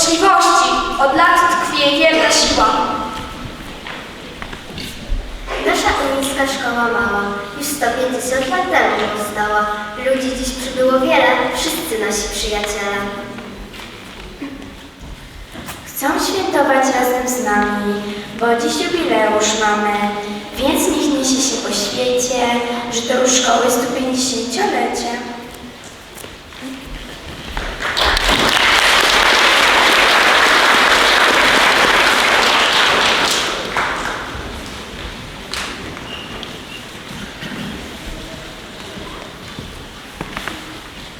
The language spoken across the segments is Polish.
życzliwości. Od lat tkwi jej wielka siła. Nasza unicka szkoła mała już 150 lat temu powstała. Ludzi dziś przybyło wiele, wszyscy nasi przyjaciele. Chcą świętować razem z nami, bo dziś jubileusz mamy, więc niech niesie się po świecie, że już szkoły 150-lecie.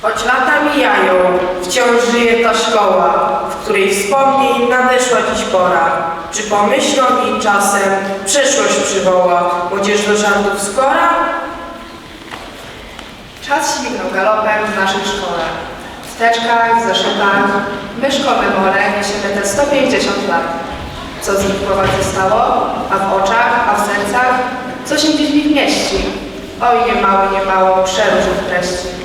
Choć lata mijają, wciąż żyje ta szkoła, w której wspomnień nadeszła dziś pora. Czy pomyślą i czasem przeszłość przywoła, młodzież do żartów skora? Czas śmignął galopem w naszej szkole. W teczkach, w zeszytach, my szkoły niesiemy te 150 lat. Co z nich was zostało? A w oczach, a w sercach? Co się gdzieś w nich mieści? Oj, nie mało, nie mało przeróżnych treści.